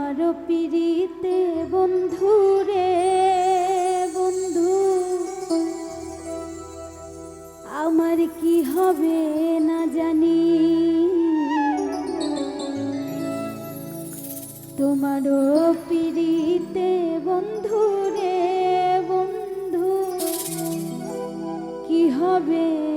তোমারও পিড়িতে বন্ধু রে, বন্ধু। আমার কি হবে না জানি। তোমারও পিড়িতে বন্ধু রে, বন্ধু। কি হবে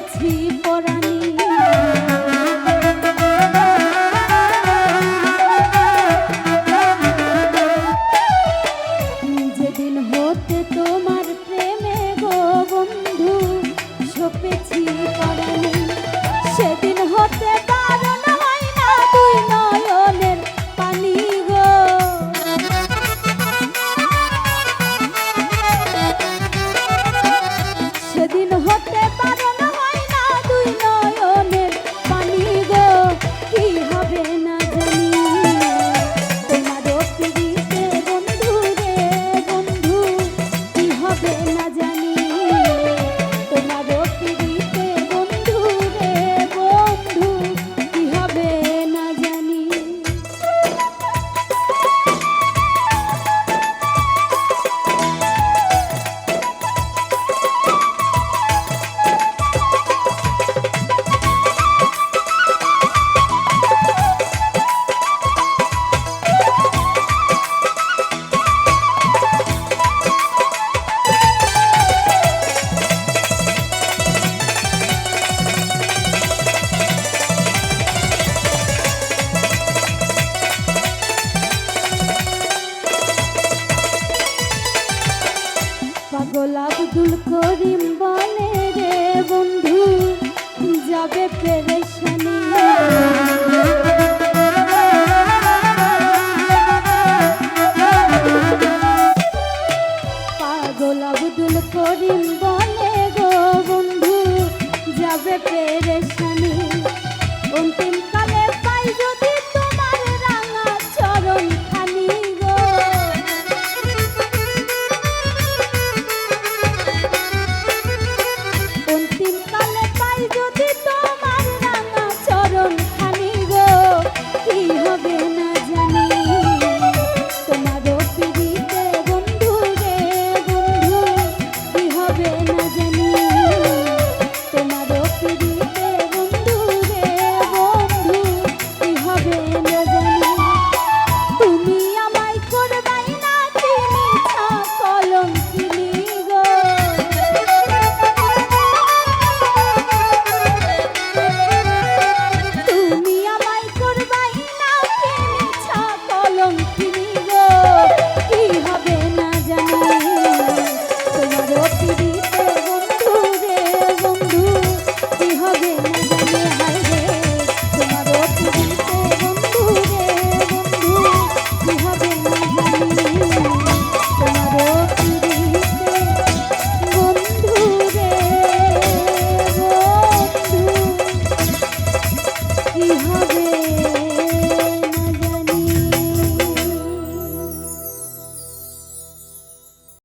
হয়েছি পরাণী। যেদিন হতে তোমার প্রেম